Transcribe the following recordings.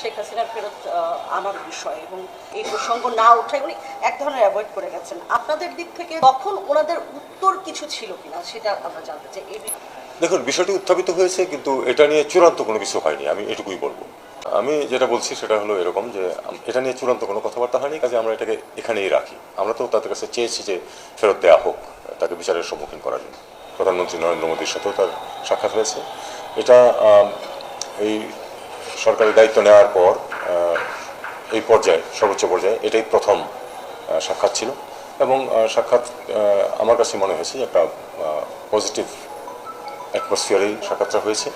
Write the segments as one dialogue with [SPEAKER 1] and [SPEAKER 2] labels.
[SPEAKER 1] শেখ হাসিনার ফেরত আনার বিষয় এবং এই প্রসঙ্গ না ওঠায় উনি এক ধরনের অ্যাভয়েড করে গেছেন। আপনাদের দিক থেকে তখন ওনাদের উত্তর কিছু ছিল কিনা সেটা আমরা জানতে চাই। এই
[SPEAKER 2] দেখুন, বিষয়টি উত্থাপিত হয়েছে কিন্তু এটা নিয়ে চূড়ান্ত কোনো কিছু হয়নি, আমি এটুকুই বলব। আমি যেটা বলছি সেটা হলো এরকম যে, এটা নিয়ে চূড়ান্ত কোনো কথাবার্তা হয়নি, কাজে আমরা এটাকে এখানেই রাখি। আমরা তো তাদের কাছে চেয়েছি যে ফেরত দেওয়া হোক, তাকে বিচারের সম্মুখীন করার জন্য। প্রধানমন্ত্রী নরেন্দ্র মোদীর সাথেও তার সাক্ষাৎ হয়েছে। এটা এই সরকারি দায়িত্ব নেওয়ার পর এই পর্যায়ে, সর্বোচ্চ পর্যায়ে এটাই প্রথম সাক্ষাৎ ছিল। এবং সাক্ষাৎ আমার কাছে মনে হয়েছে একটা পজিটিভ অ্যাটমসফিয়ারেই সাক্ষাৎটা হয়েছে।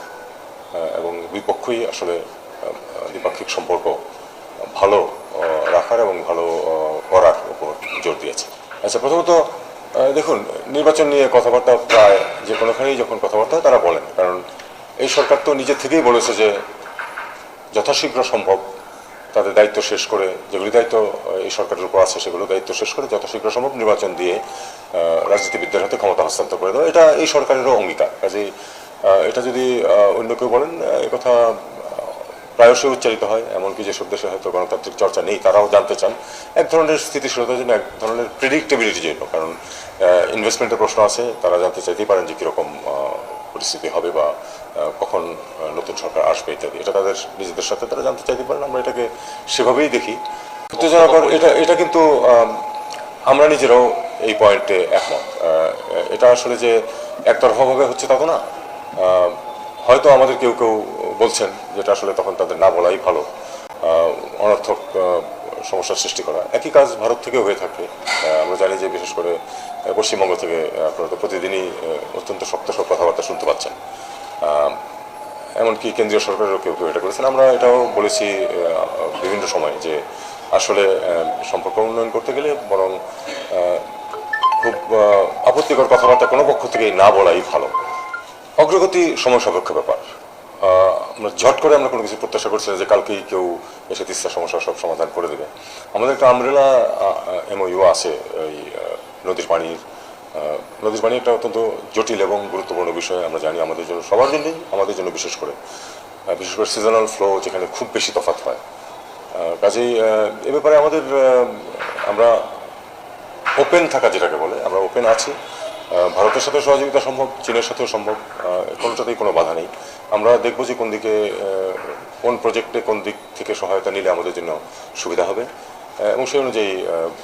[SPEAKER 2] এবং বিপক্ষই আসলে দ্বিপাক্ষিক সম্পর্ক ভালো রাখার এবং ভালো করার উপর জোর দিয়েছে। আচ্ছা প্রথমত দেখুন, নির্বাচন নিয়ে কথাবার্তা প্রায় যে কোনোখানেই যখন কথাবার্তা হয় তারা বলেন। কারণ এই সরকার তো নিজে থেকেই বলেছে যে যথাশীঘ্র সম্ভব তাদের দায়িত্ব শেষ করে যেগুলি দায়িত্ব এই সরকারের উপর আছে সেগুলো দায়িত্ব শেষ করে যথাশীঘ্র সম্ভব নির্বাচন দিয়ে রাজনীতিবিদদের হাতে ক্ষমতা হস্তান্তর করে দেওয়া। এটা এই সরকারেরও অঙ্গীকার। আহ, এটা যদি অন্য কেউ বলেন কথা প্রায়শই উচ্চারিত হয়। এমনকি যেসব দেশে হয়তো গণতান্ত্রিক চর্চা নেই তারাও জানতে চান। এক ধরনের স্থিতিশীলতার জন্য এক ধরনের প্রেডিক্টেবিলিটির জন্য কারণ ইনভেস্টমেন্টের প্রশ্ন আছে। তারা জানতে চাইতেই পারেন যে কীরকম পরিস্থিতি হবে বা কখন নতুন সরকার আসবে ইত্যাদি, এটা তাদের, নিজেদের সাথে তারা জানতে চাইতে পারেন, আমরা এটাকে সেভাবেই দেখি। উত্তেজনাকর এটা এটা কিন্তু আমরা নিজেরাও এই পয়েন্টে একমত। এটা আসলে যে একতরফাভাবে হচ্ছে তা তো না। হয়তো আমাদের কেউ কেউ বলছেন যেটা আসলে তখন তাদের না বলাই ভালো। অনর্থক সমস্যার সৃষ্টি করা। একই কাজ ভারত থেকেও হয়ে থাকে। আমরা জানি যে বিশেষ করে পশ্চিমবঙ্গ থেকে আপনারা তো প্রতিদিনই অত্যন্ত শক্ত সব কথাবার্তা শুনতে পাচ্ছেন। এমনকি কেন্দ্রীয় সরকারেরও কেউ কেউ এটা করেছেন। আমরা এটাও বলেছি বিভিন্ন সময় যে আসলে সম্পর্ক উন্নয়ন করতে গেলে বরং খুব আপত্তিকর কথাবার্তা কোনো পক্ষ থেকেই না বলাই ভালো। অগ্রগতি সময় সাপেক্ষ ব্যাপার। আমরা ঝট করে আমরা কোনো কিছু প্রত্যাশা করছি যে কালকেই কেউ এসে তিস্তা সমস্যা সব সমাধান করে দেবে। আমাদের একটা আমরেলা এমওইউ আছে, এই নদীর পানির নদীর পানি একটা অত্যন্ত জটিল এবং গুরুত্বপূর্ণ বিষয়, আমরা জানি আমাদের জন্য, সবার জন্যই আমাদের জন্য বিশেষ করে। বিশেষ করে সিজনাল ফ্লো যেখানে খুব বেশি তফাৎ হয়। কাজেই এ ব্যাপারে আমাদের আমরা ওপেন থাকা যেটাকে বলে, আমরা ওপেন আছি। ভারতের সাথে সহযোগিতা সম্ভব, চীনের সাথেও সম্ভব কোনোটাতেই কোনো বাধা নেই। আমরা দেখব যে কোন দিকে কোন প্রজেক্টে কোন দিক থেকে সহায়তা নিলে আমাদের জন্য সুবিধা হবে এবং সেই অনুযায়ী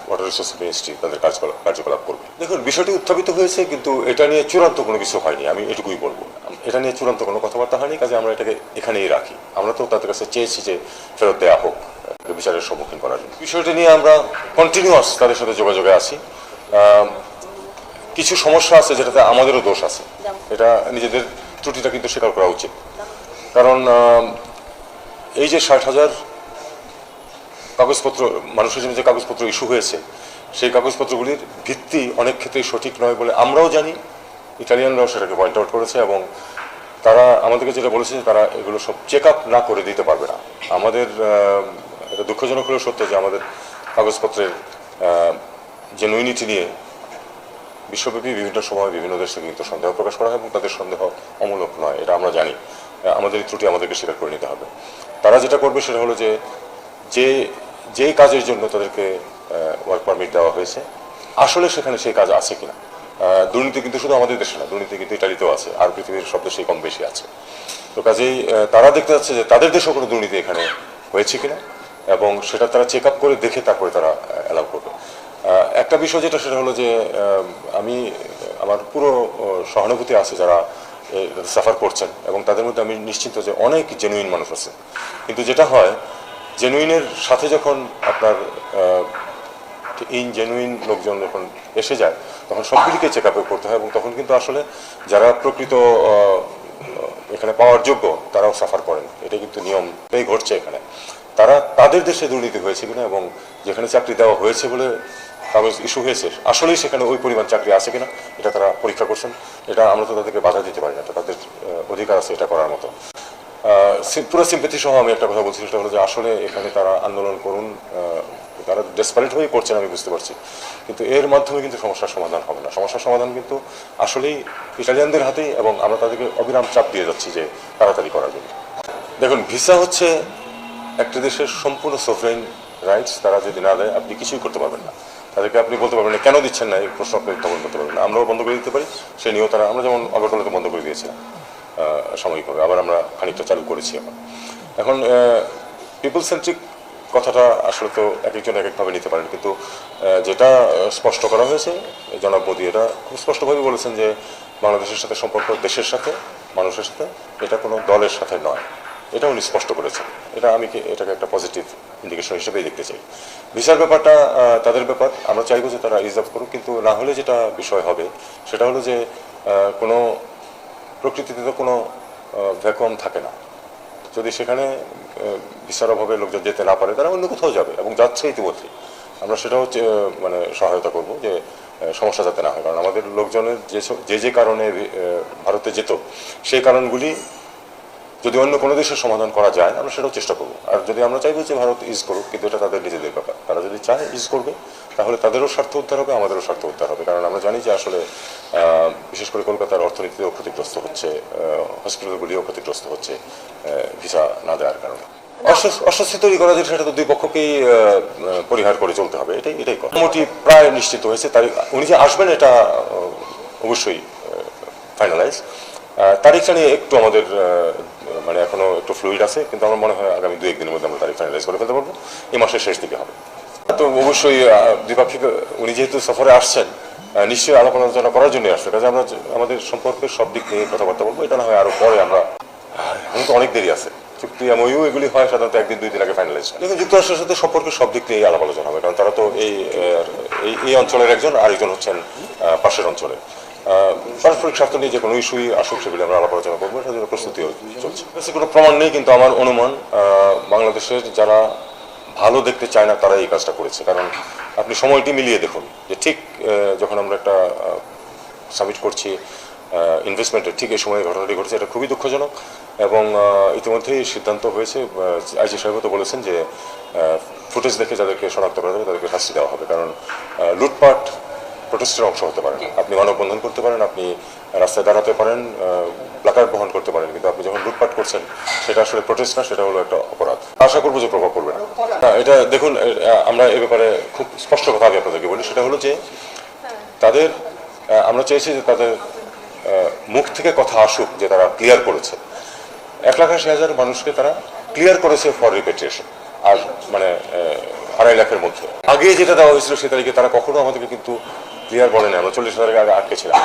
[SPEAKER 2] ওয়াটার রিসোর্স মিনিস্ট্রি তাদের কার্যকলাপ কার্যকলাপ করবে। দেখুন, বিষয়টি উত্থাপিত হয়েছে, কিন্তু এটা নিয়ে চূড়ান্ত কোনো কিছু হয়নি, আমি এটুকুই বলব। এটা নিয়ে চূড়ান্ত কোনো কথাবার্তা হয়নি, কাজে আমরা এটাকে এখানেই রাখি। আমরা তো তাদের কাছে চেয়েছি যে ফেরত দেওয়া হোক বিচারের সম্মুখীন করার জন্য। বিষয়টি নিয়ে আমরা কন্টিনিউয়াস তাদের সাথে যোগাযোগে আছি। কিছু সমস্যা আছে যেটাতে আমাদেরও দোষ আছে। এটা নিজেদের ত্রুটিটা কিন্তু স্বীকার করা উচিত। কারণ এই যে ষাট হাজার কাগজপত্র মানুষের জন্য যে কাগজপত্র ইস্যু হয়েছে সেই কাগজপত্রগুলির ভিত্তি অনেক ক্ষেত্রেই সঠিক নয় বলে আমরাও জানি। ইটালিয়ানরাও সেটাকে পয়েন্ট আউট করেছে এবং তারা আমাদেরকে যেটা বলেছে তারা এগুলো সব চেক আপ না করে দিতে পারবে না। আমাদের এটা দুঃখজনক হলেও সত্য যে আমাদের কাগজপত্রের জেনুইনিটি নিয়ে বিশ্বব্যাপী বিভিন্ন সময় বিভিন্ন দেশে কিন্তু সন্দেহ প্রকাশ করা হয় এবং তাদের সন্দেহ অমূলক নয়, এটা আমরা জানি। আমাদের ত্রুটি আমাদেরকে স্বীকার করে নিতে হবে। তারা যেটা করবে সেটা হলো যে যে যেই কাজের জন্য তাদেরকে ওয়ার্ক পারমিট দেওয়া হয়েছে, আসলে সেখানে সেই কাজ আছে কিনা? দুর্নীতি কিন্তু শুধু আমাদের দেশে না, দুর্নীতি কিন্তু ইটালিতেও আছে, আর পৃথিবীর সব দেশেই কম বেশি আছে। তো কাজেই তারা দেখতে যাচ্ছে যে তাদের দেশেও কোনো দুর্নীতি এখানে হয়েছে কিনা, এবং সেটা তারা চেক আপ করে দেখে তারপরে তারা অ্যালাউ করবে। একটা বিষয় যেটা, সেটা হলো যে আমি, আমার পুরো সহানুভূতি আছে যারা সাফার করছেন এবং তাদের মধ্যে আমি নিশ্চিন্ত যে অনেক জেনুইন মানুষ আছে। কিন্তু যেটা হয় জেনুইনের সাথে যখন আপনার ইন জেনুইন লোকজন যখন এসে যায়, তখন সবগুলিকে চেক আপে করতে হয় এবং তখন কিন্তু আসলে যারা প্রকৃত এখানে পাওয়ার যোগ্য, তারাও সাফার করেন। এটা কিন্তু নিয়মটাই ঘটছে এখানে। তারা, তাদের দেশে দুর্নীতি হয়েছে কিনা এবং যেখানে চাকরি দেওয়া হয়েছে বলে কাগজ ইস্যু হয়েছে। আসলেই সেখানে ওই পরিমাণ চাকরি আছে কিনা, এটা তারা পরীক্ষা করছেন। এটা আমরা তো তাদেরকে বাধা দিতে পারি না, এটা তাদের অধিকার আছে এটা করার মতো। পুরো সিম্পেথি সহ আমি একটা কথা বলছি, সেটা হলো যে আসলে এখানে তারা আন্দোলন করুন তারা ডেসপারেট হয়ে করছেন আমি বুঝতে পারছি। কিন্তু এর মাধ্যমে কিন্তু সমস্যার সমাধান হবে না। সমস্যার সমাধান কিন্তু আসলেই ইটালিয়ানদের হাতেই এবং আমরা তাদেরকে অবিরাম চাপ দিয়ে যাচ্ছি যে তাড়াতাড়ি করার জন্য। দেখুন, ভিসা হচ্ছে একটা দেশের সম্পূর্ণ সোফরেন রাইটস তারা যদি না দেয় আপনি কিছুই করতে পারবেন না। তাদেরকে আপনি বলতে পারবেন না। কেন দিচ্ছেন না এই প্রশ্ন আপনি উত্থাপন করতে পারবেন আমরাও বন্ধ করে দিতে পারি। সে নিয়েও তারা আমরা যেমন আগরতলাতে বন্ধ করে দিয়েছিলাম সাময়িকভাবে। আবার আমরা খানিকটা চালু করেছি এখন। এখন পিপল সেন্ট্রিক কথাটা আসলে তো এক একজন এক একভাবে নিতে পারেন। কিন্তু যেটা স্পষ্ট করা হয়েছে, জনাব মোদী এটা খুব স্পষ্টভাবে বলেছেন যে বাংলাদেশের সাথে সম্পর্ক দেশের সাথে, মানুষের সাথে, এটা কোনো দলের সাথে নয়। এটা উনি স্পষ্ট করেছেন। এটা আমি এটাকে একটা পজিটিভ ইন্ডিকেশন হিসেবেই দেখতে চাই। ভিসার ব্যাপারটা তাদের ব্যাপার। আমরা চাইব যে তারা রিজার্ভ করুক কিন্তু না হলে যেটা বিষয় হবে সেটা হলো যে কোনো প্রকৃতিতে তো কোনো ভ্যাকুয়াম থাকে না। যদি সেখানে ভিসার অভাবে লোকজন যেতে না পারে তারা অন্য কোথাও যাবে এবং যাচ্ছে ইতিমধ্যে আমরা সেটাও হচ্ছে, মানে সহায়তা করব যে সমস্যা যাতে না হয়। কারণ আমাদের লোকজনের যে যে কারণে ভারতে যেত সেই কারণগুলি যদি অন্য কোনো দেশের সমাধান করা যায় আমরা সেটাও চেষ্টা করব। আর যদি আমরা চাইব যে ভারত ইউজ করুক কিন্তু এটা তাদের নিজেদের ব্যাপার। তারা যদি চায় ইউজ করবে তাহলে তাদেরও স্বার্থ উদ্ধার হবে আমাদেরও স্বার্থ উদ্ধার হবে। কারণ আমরা জানি যে আসলে বিশেষ করে কলকাতার অর্থনীতিও ক্ষতিগ্রস্ত হচ্ছে হসপিটালগুলিও ক্ষতিগ্রস্ত হচ্ছে ভিসা না দেওয়ার কারণে। অস্বস- অস্বস্তি তৈরি করা যায় সেটা তো দুই পক্ষকেই পরিহার করে চলতে হবে। এটাই এটাই কথা। মোটামুটি প্রায় নিশ্চিত হয়েছে। তারিখ উনি যে আসবেন এটা অবশ্যই ফাইনালাইজ তারিখটা নিয়ে একটু আমাদের মানে এখনও একটু ফ্লুইড আছে কিন্তু আমার মনে হয় আগামী দু একদিনের মধ্যে আমরা তারিখ ফাইনালাইজ করে ফেলতে পারব। এই মাসের শেষ দিকে হবে। তো অবশ্যই দ্বিপাক্ষিক উনি যেহেতু সফরে আসছেন নিশ্চয়ই আলাপ আলোচনা করার জন্য আসছে কাজে আমরা আমাদের সম্পর্কের সব দিক নিয়ে কথাবার্তা বলব। এটা না হয় আরও পরে আমরা এখন তো অনেক দেরি আছে। চুক্তি এমওইউ এগুলি হয় সাধারণত একদিন দুই দিন আগে ফাইনালাইজ দেখুন যুক্তরাষ্ট্রের সাথে সম্পর্কের সব দিক নিয়ে আলাপ আলোচনা হবে কারণ তারা তো এই এই অঞ্চলের একজন আরেকজন হচ্ছেন পাশের অঞ্চলে। আহ, পারস্পরিক স্বার্থ নিয়ে যে কোনো ইস্যুই আসুক সেগুলি আমরা আলাপ আলোচনা করব। সেটার জন্য প্রস্তুতিও চলছে। কোনো প্রমাণ নেই, কিন্তু আমার অনুমান বাংলাদেশের যারা ভালো দেখতে চায় না তারা এই কাজটা করেছে। কারণ আপনি সময়টি মিলিয়ে দেখুন যে ঠিক যখন আমরা একটা সাবমিট করছি ইনভেস্টমেন্টের ঠিক এই সময় ঘটনাটি ঘটেছে, এটা খুবই দুঃখজনক এবং ইতিমধ্যেই সিদ্ধান্ত হয়েছে আইজি সাহেব তো বলেছেন যে ফুটেজ দেখে যাদেরকে শনাক্ত করা যাবে, তাদেরকে শাস্তি দেওয়া হবে। কারণ লুটপাট প্রোটেস্টের অংশ হতে পারেন। আপনি মানববন্ধন করতে পারেন আপনি রাস্তায় দাঁড়াতে পারেন প্লাকার্ড বহন করতে পারেন কিন্তু আপনি যখন লুটপাট করছেন সেটা আসলে প্রোটেস্ট না সেটা হলো একটা অপরাধ। আশা করব যে প্রভাব পড়বে না। না, এটা দেখুন আমরা এ ব্যাপারে খুব স্পষ্ট কথা আমি আপনাদেরকে বলি সেটা হলো যে তাদের আমরা চেয়েছি যে তাদের মুখ থেকে কথা আসুক যে তারা ক্লিয়ার করেছে। এক লাখ আশি হাজার মানুষকে তারা ক্লিয়ার করেছে ফর রিপেট্রিয়েশন আর মানে আড়াই লাখের মধ্যে। আগে যেটা দেওয়া হয়েছিল সে তারিখে তারা কখনো আমাদেরকে কিন্তু ক্লিয়ার বলেনি আমরা চল্লিশ হাজার আগে আটকে ছিলাম।